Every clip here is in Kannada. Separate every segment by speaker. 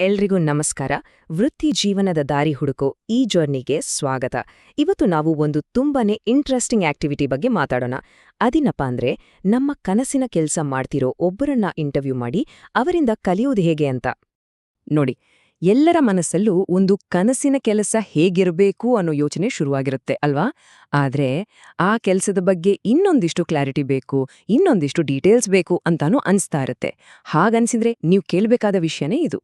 Speaker 1: ಎಲ್ರಿಗೂ ನಮಸ್ಕಾರ. ವೃತ್ತಿ ಜೀವನದ ದಾರಿ ಹುಡುಕೋ ಈ ಜರ್ನಿಗೆ ಸ್ವಾಗತ. ಇವತ್ತು ನಾವು ಒಂದು ತುಂಬಾನೇ ಇಂಟ್ರೆಸ್ಟಿಂಗ್ ಆಕ್ಟಿವಿಟಿ ಬಗ್ಗೆ ಮಾತಾಡೋಣ. ಅದಿನಪ್ಪ ಅಂದ್ರೆ, ನಮ್ಮ ಕನಸಿನ ಕೆಲಸ ಮಾಡ್ತಿರೋ ಒಬ್ಬರನ್ನ ಇಂಟರ್ವ್ಯೂ ಮಾಡಿ ಅವರಿಂದ ಕಲಿಯೋದು ಹೇಗೆ ಅಂತ. ನೋಡಿ, ಎಲ್ಲರ ಮನಸ್ಸಲ್ಲೂ ಒಂದು ಕನಸಿನ ಕೆಲಸ ಹೇಗಿರಬೇಕು ಅನ್ನೋ ಯೋಚನೆ ಶುರುವಾಗಿರುತ್ತೆ, ಅಲ್ವಾ? ಆದ್ರೆ ಆ ಕೆಲಸದ ಬಗ್ಗೆ ಇನ್ನೊಂದಿಷ್ಟು ಕ್ಲಾರಿಟಿ ಬೇಕು, ಇನ್ನೊಂದಿಷ್ಟು ಡೀಟೇಲ್ಸ್ ಬೇಕು ಅಂತಾನೂ ಅನಿಸ್ತಾ ಇರುತ್ತೆ. ಹಾಗನ್ಸಿದ್ರೆ ನೀವು ಕೇಳಬೇಕಾದ ವಿಷಯನೇ ಇದು.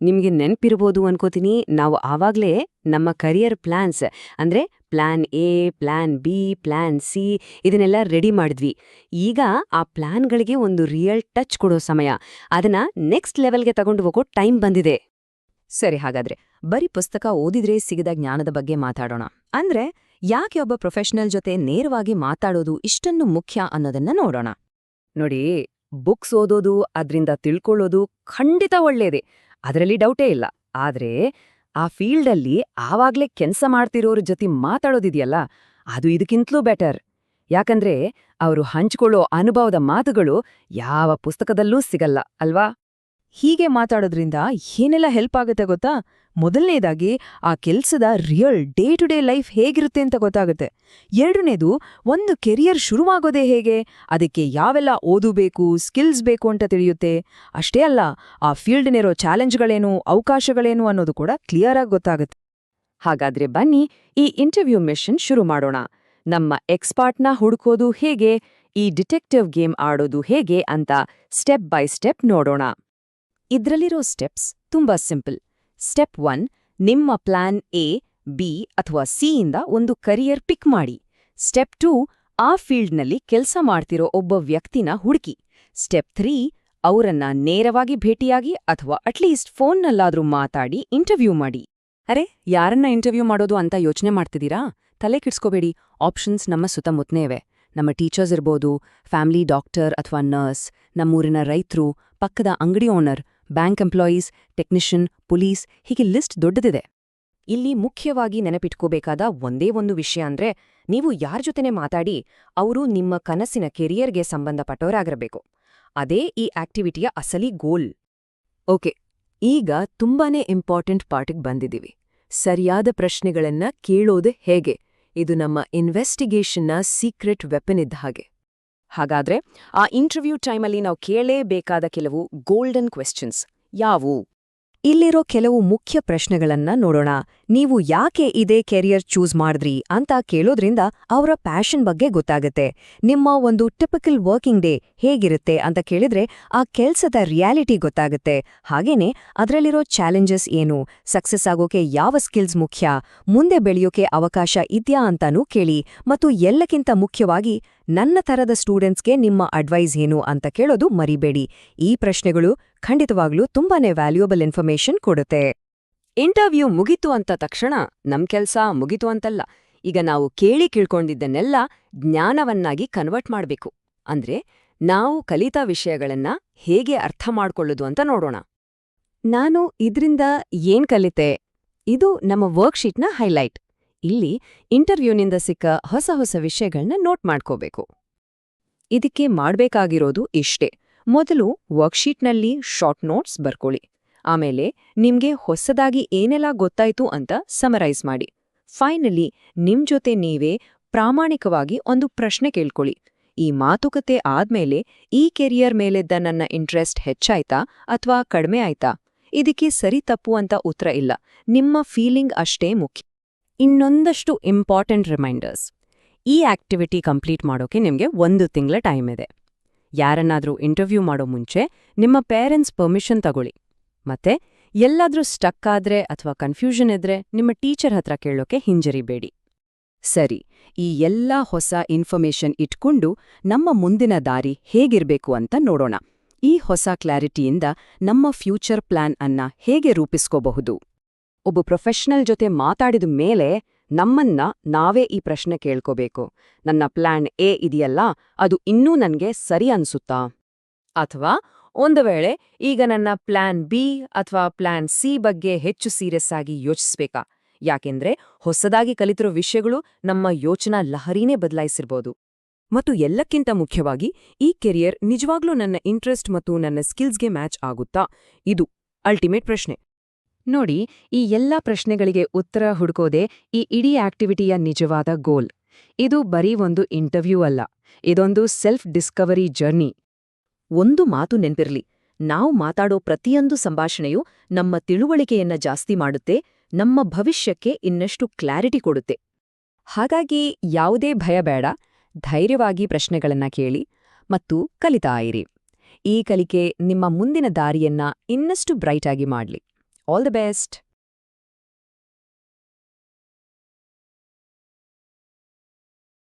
Speaker 1: ನಿಮ್ಗೆ ನೆನಪಿರ್ಬೋದು ಅನ್ಕೋತೀನಿ. ನಾವು ಆವಾಗಲೇ ನಮ್ಮ ಕರಿಯರ್ ಪ್ಲಾನ್ಸ್ ಅಂದ್ರೆ plan A plan B plan C ಇದನ್ನೆಲ್ಲ ರೆಡಿ ಮಾಡಿದ್ವಿ. ಈಗ ಆ ಪ್ಲಾನ್ಗಳಿಗೆ ಒಂದು ರಿಯಲ್ ಟಚ್ ಕೊಡೋ ಸಮಯ. ಅದನ್ನ ನೆಕ್ಸ್ಟ್ ಲೆವೆಲ್ಗೆ ತಗೊಂಡು ಹೋಗೋ ಟೈಮ್ ಬಂದಿದೆ. ಸರಿ, ಹಾಗಾದ್ರೆ ಬರೀ ಪುಸ್ತಕ ಓದಿದ್ರೆ ಸಿಗದ ಜ್ಞಾನದ ಬಗ್ಗೆ ಮಾತಾಡೋಣ. ಅಂದ್ರೆ ಯಾಕೆ ಒಬ್ಬ ಪ್ರೊಫೆಷನಲ್ ಜೊತೆ ನೇರವಾಗಿ ಮಾತಾಡೋದು ಇಷ್ಟನ್ನು ಮುಖ್ಯ ಅನ್ನೋದನ್ನ ನೋಡೋಣ. ನೋಡಿ ಬುಕ್ಸ್ ಓದೋದು, ಅದ್ರಿಂದ ತಿಳ್ಕೊಳ್ಳೋದು ಖಂಡಿತ ಒಳ್ಳೇದೇ. ಅದರಲ್ಲಿ ಡೌಟೇ ಇಲ್ಲ. ಆದ್ರೆ ಆ ಫೀಲ್ಡಲ್ಲಿ ಆವಾಗ್ಲೇ ಕೆಲ್ಸ ಮಾಡ್ತಿರೋರ ಜೊತೆ ಮಾತಾಡೋದಿದೆಯಲ್ಲ, ಅದು ಇದಕ್ಕಿಂತಲೂ ಬೆಟರ್ ಯಾಕಂದ್ರೆ ಅವರು ಹಂಚ್ಕೊಳ್ಳೋ ಅನುಭವದ ಮಾತುಗಳು ಯಾವ ಪುಸ್ತಕದಲ್ಲೂ ಸಿಗಲ್ಲ, ಅಲ್ವಾ?
Speaker 2: ಹೀಗೆ ಮಾತಾಡೋದ್ರಿಂದ ಏನೆಲ್ಲ ಹೆಲ್ಪ್ ಆಗುತ್ತೆ ಗೊತ್ತಾ? ಮೊದಲನೇದಾಗಿ ಆ ಕೆಲ್ಸದ real day to day life ಹೇಗಿರುತ್ತೆ ಅಂತ ಗೊತ್ತಾಗುತ್ತೆ. ಎರಡನೇದು, ಒಂದು ಕೆರಿಯರ್ ಶುರುವಾಗೋದೇ ಹೇಗೆ? ಅದಕ್ಕೆ ಯಾವೆಲ್ಲ ಓದಬೇಕು ಸ್ಕಿಲ್ಸ್ ಬೇಕು ಅಂತ ತಿಳಿಯುತ್ತೆ? ಅಷ್ಟೇ ಅಲ್ಲ, ಆ ಫೀಲ್ಡ್ನಿರೋ ಚಾಲೆಂಜ್ಗಳೇನು ಅವಕಾಶಗಳೇನು ಅನ್ನೋದು ಕೂಡ ಕ್ಲಿಯರ್ ಆಗಿ ಗೊತ್ತಾಗುತ್ತೆ.
Speaker 1: ಹಾಗಾದ್ರೆ ಬನ್ನಿ, ಈ ಇಂಟರ್ವ್ಯೂ ಮಿಷನ್ ಶುರು ಮಾಡೋಣ. ನಮ್ಮ ಎಕ್ಸ್ಪರ್ಟ್ನ ಹುಡುಕೋದು ಹೇಗೆ? ಈ ಡಿಟೆಕ್ಟಿವ್ ಗೇಮ್ ಆಡೋದು ಹೇಗೆ ಅಂತ ಸ್ಟೆಪ್ ಬೈ ಸ್ಟೆಪ್ ನೋಡೋಣ. ಇದ್ರಲ್ಲಿರೋ ಸ್ಟೆಪ್ಸ್ ತುಂಬಾ ಸಿಂಪಲ್. ಸ್ಟೆಪ್ ಒನ್, ನಿಮ್ಮ ಪ್ಲಾನ್ ಎ, ಬಿ ಅಥವಾ ಸಿಯಿಂದ ಒಂದು ಕರಿಯರ್ ಪಿಕ್ ಮಾಡಿ. ಸ್ಟೆಪ್ ಟೂ, ಆ ಫೀಲ್ಡ್ನಲ್ಲಿ ಕೆಲಸ ಮಾಡ್ತಿರೋ ಒಬ್ಬ ವ್ಯಕ್ತಿನ ಹುಡುಕಿ. ಸ್ಟೆಪ್ ತ್ರೀ, ಅವರನ್ನ ನೇರವಾಗಿ ಭೇಟಿಯಾಗಿ ಅಥವಾ ಅಟ್ಲೀಸ್ಟ್ ಫೋನ್ನಲ್ಲಾದ್ರೂ ಮಾತಾಡಿ ಇಂಟರ್ವ್ಯೂ ಮಾಡಿ. ಅರೆ, ಯಾರನ್ನ ಇಂಟರ್ವ್ಯೂ ಮಾಡೋದು ಅಂತ ಯೋಚನೆ ಮಾಡ್ತಿದ್ದೀರಾ? ತಲೆ ಕಿಡ್ಸ್ಕೋಬೇಡಿ. ಆಪ್ಷನ್ಸ್ ನಮ್ಮ ಸುತ್ತಮುತ್ತನೇ ಇವೆ ನಮ್ಮ ಟೀಚರ್ಸ್ ಇರ್ಬೋದು, ಫ್ಯಾಮಿಲಿ ಡಾಕ್ಟರ್ ಅಥವಾ ನರ್ಸ್, ನಮ್ಮೂರಿನ ರೈತರು, ಪಕ್ಕದ ಅಂಗಡಿ owner bank employees, technician, police ಹೀಗೆ ಲಿಸ್ಟ್ ದೊಡ್ಡದಿದೆ. ಇಲ್ಲಿ ಮುಖ್ಯವಾಗಿ ನೆನಪಿಟ್ಕೋಬೇಕಾದ ಒಂದೇ ಒಂದು ವಿಷಯ ಅಂದ್ರೆ ನೀವು ಯಾರ ಜೊತೆನೆ ಮಾತಾಡಿ ಅವರು ನಿಮ್ಮ ಕನಸಿನ ಕೆರಿಯರ್ಗೆ ಸಂಬಂಧಪಟ್ಟವರಾಗಿರಬೇಕು ಅದೇ ಈ ಆಕ್ಟಿವಿಟಿಯ ಅಸಲಿ ಗೋಲ್. ಓಕೆ, ಈಗ ತುಂಬಾನೇ ಇಂಪಾರ್ಟೆಂಟ್ ಪಾರ್ಟಿಗೆ ಬಂದಿದ್ದೀವಿ ಸರಿಯಾದ ಪ್ರಶ್ನೆಗಳನ್ನ ಕೇಳೋದು ಹೇಗೆ? ಇದು ನಮ್ಮ ಇನ್ವೆಸ್ಟಿಗೇಷನ್ನ ಸೀಕ್ರೆಟ್ ವೆಪನ್ ಇದ್ದ ಹಾಗೆ. ಹಾಗಾದ್ರೆ ಆ ಇಂಟರ್ವ್ಯೂ ಟೈಮಲ್ಲಿ ನಾವು ಕೇಳಲೇಬೇಕಾದ ಕೆಲವು ಗೋಲ್ಡನ್ ಕ್ವೆಶ್ಚನ್ಸ್ ಯಾವುವು ಇಲ್ಲಿರೋ ಕೆಲವು ಮುಖ್ಯ ಪ್ರಶ್ನೆಗಳನ್ನ ನೋಡೋಣ. ನೀವು ಯಾಕೆ ಇದೇ ಕೆರಿಯರ್ ಚೂಸ್ ಮಾಡಿದ್ರಿ ಅಂತ ಕೇಳೋದ್ರಿಂದ ಅವರ ಪ್ಯಾಷನ್ ಬಗ್ಗೆ ಗೊತ್ತಾಗುತ್ತೆ. ನಿಮ್ಮ ಒಂದು ಟಿಪಿಕಲ್ ವರ್ಕಿಂಗ್ ಡೇ ಹೇಗಿರುತ್ತೆ ಅಂತ ಕೇಳಿದ್ರೆ ಆ ಕೆಲಸದ ರಿಯಾಲಿಟಿ ಗೊತ್ತಾಗುತ್ತೆ. ಹಾಗೇನೆ ಅದರಲ್ಲಿರೋ ಚಾಲೆಂಜಸ್ ಏನು? ಸಕ್ಸಸ್ ಆಗೋಕೆ ಯಾವ ಸ್ಕಿಲ್ಸ್ ಮುಖ್ಯ? ಮುಂದೆ ಬೆಳೆಯೋಕೆ ಅವಕಾಶ ಇದೆಯಾ ಅಂತಾನೂ ಕೇಳಿ. ಮತ್ತು ಎಲ್ಲಕ್ಕಿಂತ ಮುಖ್ಯವಾಗಿ ನನ್ನ ಥರದ ಸ್ಟೂಡೆಂಟ್ಸ್ಗೆ ನಿಮ್ಮ ಅಡ್ವೈಸ್ ಏನು ಅಂತ ಕೇಳೋದು ಮರಿಬೇಡಿ. ಈ ಪ್ರಶ್ನೆಗಳು ಖಂಡಿತವಾಗ್ಲೂ ತುಂಬಾನೇ ವ್ಯಾಲ್ಯೂಯಬಲ್ ಇನ್ಫಾರ್ಮೇಶನ್ ಕೊಡುತ್ತೆ. ಇಂಟರ್ವ್ಯೂ ಮುಗಿತು ಅಂತ ತಕ್ಷಣ ನಮ್ ಕೆಲ್ಸ ಮುಗಿತು ಅಂತಲ್ಲ, ಈಗ ನಾವು ಕೇಳಿ ಕೇಳ್ಕೊಂಡಿದ್ದನ್ನೆಲ್ಲ ಜ್ಞಾನವನ್ನಾಗಿ ಕನ್ವರ್ಟ್ ಮಾಡಬೇಕು. ಅಂದ್ರೆ ನಾವು ಕಲಿತ ವಿಷಯಗಳನ್ನ ಹೇಗೆ ಅರ್ಥ ಮಾಡ್ಕೊಳ್ಳೋದು ಅಂತ ನೋಡೋಣ. ನಾನು ಇದ್ರಿಂದ ಏನ್ ಕಲಿತೆ? ಇದು ನಮ್ಮ ವರ್ಕ್ಶೀಟ್ನ ಹೈಲೈಟ್ ಇಲ್ಲಿ ಇಂಟರ್ವ್ಯೂನಿಂದ ಸಿಕ್ಕ ಹೊಸ ಹೊಸ ವಿಷಯಗಳನ್ನ ನೋಟ್ ಮಾಡ್ಕೋಬೇಕು. ಇದಕ್ಕೆ ಮಾಡ್ಬೇಕಾಗಿರೋದು ಇಷ್ಟೇ. ಮೊದಲು ವರ್ಕ್ಶೀಟ್ನಲ್ಲಿ ಶಾರ್ಟ್ ನೋಟ್ಸ್ ಬರ್ಕೊಳ್ಳಿ. ಆಮೇಲೆ ನಿಮ್ಗೆ ಹೊಸದಾಗಿ ಏನೆಲ್ಲ ಗೊತ್ತಾಯ್ತು ಅಂತ ಸಮರೈಸ್ ಮಾಡಿ. ಫೈನಲಿ ನಿಮ್ ಜೊತೆ ನೀವೇ ಪ್ರಾಮಾಣಿಕವಾಗಿ ಒಂದು ಪ್ರಶ್ನೆ ಕೇಳ್ಕೊಳ್ಳಿ. ಈ ಮಾತುಕತೆ ಆದ್ಮೇಲೆ ಈ ಕೆರಿಯರ್ ಮೇಲೆದ್ದ ನನ್ನ ಇಂಟ್ರೆಸ್ಟ್ ಹೆಚ್ಚಾಯ್ತಾ ಅಥವಾ ಕಡಿಮೆ ಆಯ್ತಾ? ಇದಕ್ಕೆ ಸರಿ ತಪ್ಪು ಅಂತ ಉತ್ತರ ಇಲ್ಲ. ನಿಮ್ಮ ಫೀಲಿಂಗ್ ಅಷ್ಟೇ ಮುಖ್ಯ. ಇನ್ನೊಂದಷ್ಟು ಇಂಪಾರ್ಟೆಂಟ್ ರಿಮೈಂಡರ್ಸ್ ಈ ಆಕ್ಟಿವಿಟಿ ಕಂಪ್ಲೀಟ್ ಮಾಡೋಕೆ ನಿಮಗೆ ಒಂದು ತಿಂಗಳ ಟೈಮ್ ಇದೆ. ಯಾರನ್ನಾದ್ರೂ ಇಂಟರ್ವ್ಯೂ ಮಾಡೋ ಮುಂಚೆ ನಿಮ್ಮ ಪೇರೆಂಟ್ಸ್ ಪರ್ಮಿಷನ್ ತಗೊಳ್ಳಿ. ಮತ್ತೆ, ಎಲ್ಲಾದರೂ ಸ್ಟಕ್ ಆದ್ರೆ ಅಥವಾ ಕನ್ಫ್ಯೂಷನ್ ಇದ್ರೆ ನಿಮ್ಮ ಟೀಚರ್ ಹತ್ರ ಕೇಳೋಕೆ ಹಿಂಜರಿಬೇಡಿ ಸರಿ, ಈ ಎಲ್ಲ ಹೊಸ ಇನ್ಫಾರ್ಮೇಷನ್ ಇಟ್ಕೊಂಡು ನಮ್ಮ ಮುಂದಿನ ದಾರಿ ಹೇಗಿರ್ಬೇಕು ಅಂತ ನೋಡೋಣ. ಈ ಹೊಸ ಕ್ಲಾರಿಟಿಯಿಂದ ನಮ್ಮ ಫ್ಯೂಚರ್ ಪ್ಲಾನ್ ಅನ್ನ ಹೇಗೆ ರೂಪಿಸ್ಕೋಬಹುದು? ಒಬ್ಬ ಪ್ರೊಫೆಷನಲ್ ಜೊತೆ ಮಾತಾಡಿದ ಮೇಲೆ ನಮ್ಮನ್ನ ನಾವೇ ಈ ಪ್ರಶ್ನೆ ಕೇಳ್ಕೋಬೇಕು. ನನ್ನ ಪ್ಲಾನ್ ಎ ಇದೆಯಲ್ಲ, ಅದು ಇನ್ನೂ ನನಗೆ ಸರಿ ಅನ್ಸುತ್ತಾ? ಅಥವಾ, ಒಂದು ವೇಳೆ ಈಗ ನನ್ನ ಪ್ಲಾನ್ ಬಿ ಅಥವಾ ಪ್ಲಾನ್ ಸಿ ಬಗ್ಗೆ ಹೆಚ್ಚು ಸೀರಿಯಸ್ ಆಗಿ ಯೋಚಿಸ್ಬೇಕಾ? ಯಾಕೆಂದ್ರೆ ಹೊಸದಾಗಿ ಕಲಿತಿರೋ ವಿಷಯಗಳು ನಮ್ಮ ಯೋಚನಾ ಲಹರಿನೇ ಬದಲಾಯಿಸಿರ್ಬೋದು. ಮತ್ತು ಎಲ್ಲಕ್ಕಿಂತ ಮುಖ್ಯವಾಗಿ ಈ ಕೆರಿಯರ್ ನಿಜವಾಗ್ಲೂ ನನ್ನ ಇಂಟ್ರೆಸ್ಟ್ ಮತ್ತು ನನ್ನ ಸ್ಕಿಲ್ಸ್ಗೆ ಮ್ಯಾಚ್ ಆಗುತ್ತಾ? ಇದು ಅಲ್ಟಿಮೇಟ್ ಪ್ರಶ್ನೆ. ನೋಡಿ, ಈ ಎಲ್ಲ ಪ್ರಶ್ನೆಗಳಿಗೆ ಉತ್ತರ ಹುಡುಕೋದೇ ಈ ಇಡೀ ಆಕ್ಟಿವಿಟಿಯ ನಿಜವಾದ ಗೋಲ್. ಇದು ಬರೀ ಒಂದು ಇಂಟರ್ವ್ಯೂ ಅಲ್ಲ, ಇದೊಂದು ಸೆಲ್ಫ್ ಡಿಸ್ಕವರಿ ಜರ್ನಿ. ಒಂದು ಮಾತು ನೆನ್ಪಿರ್ಲಿ, ನಾವು ಮಾತಾಡೋ ಪ್ರತಿಯೊಂದು ಸಂಭಾಷಣೆಯು ನಮ್ಮ ತಿಳುವಳಿಕೆಯನ್ನ ಜಾಸ್ತಿ ಮಾಡುತ್ತೆ, ನಮ್ಮ ಭವಿಷ್ಯಕ್ಕೆ ಇನ್ನಷ್ಟು ಕ್ಲಾರಿಟಿ ಕೊಡುತ್ತೆ. ಹಾಗಾಗಿ ಯಾವುದೇ ಭಯ ಬೇಡ, ಧೈರ್ಯವಾಗಿ ಪ್ರಶ್ನೆಗಳನ್ನ ಕೇಳಿ ಮತ್ತು ಕಲಿತಾ ಇರಿ. ಈ ಕಲಿಕೆ ನಿಮ್ಮ ಮುಂದಿನ ದಾರಿಯನ್ನ ಇನ್ನಷ್ಟು ಬ್ರೈಟ್ ಆಗಿ ಮಾಡ್ಲಿ. All the best.